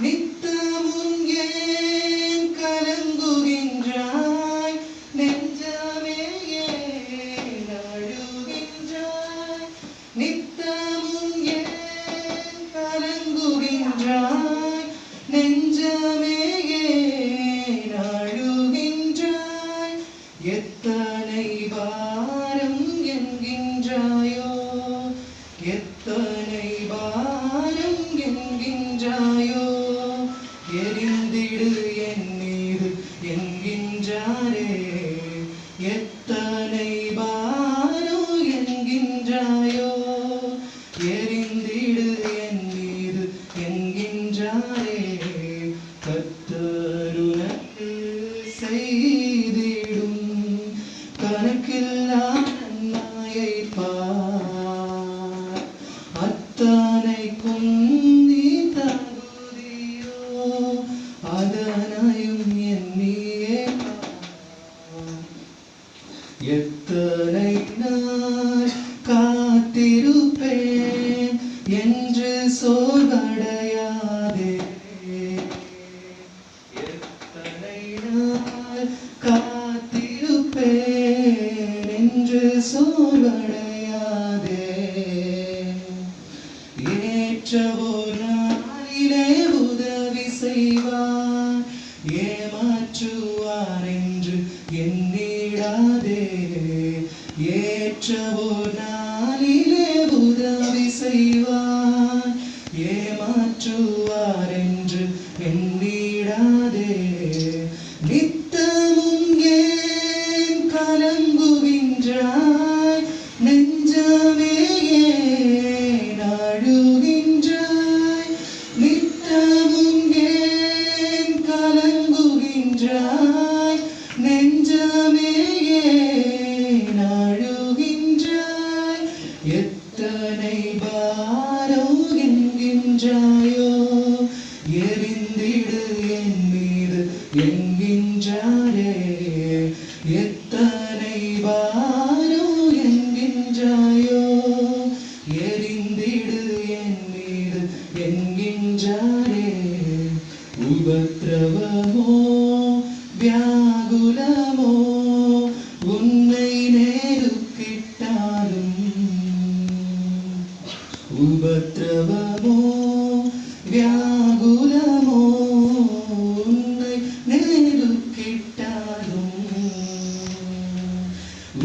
நித்தமும் ஏன் கலங்குகின்றாய்? நெஞ்சமே ஏன் அழுகின்றாய்? நித்தமும் ஏன் கலங்குகின்றாய்? நெஞ்சமே ஏன் அழுகின்றாய்? எத்தனை செய்திடும். கணக்கில்லா நன்மையை பார். அத்தனைக்கும் நீ தகுதியோ அதனையும் எண்ணியே எத்தனை நாள் காத்திருப்பேன் என்று சோர்வடையாதே என்று சோர்வடையாதே ஏற்றவோ நாளிலே உதவி செய்வார். ஏமாற்றுவார் என்று எண்ணிடாதே. ஏற்றவோ நாளிலே உதவி செய்வார். ஏமாற்றுவார் என்று எண்ணிடாதே. கலங்குகின்றாய் நெஞ்சமே ஏன் அழுகின்றாய்? எத்தனை பாரோ என்கின்றாயோ எரிந்திடு என் மீது என்கின்றாரே.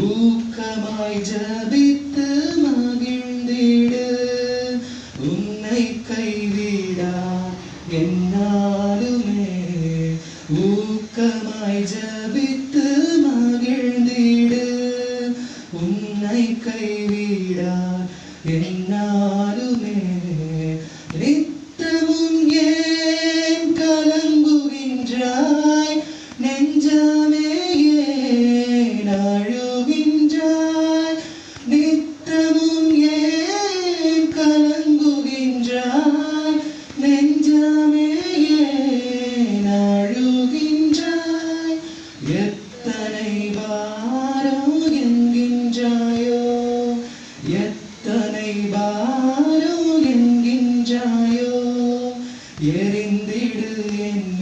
ஊக்கமாய் ஜபித்து மகிழ்ந்திட. உன்னை கைவிடா என்னாலுமே. ஊக்கமாய் ஜபித்து மகிழ்ந்திட. உன்னை கைவிடா என்னாலுமே. எத்தனை பாரம் என்கின்றாயோ எரிந்திடு என்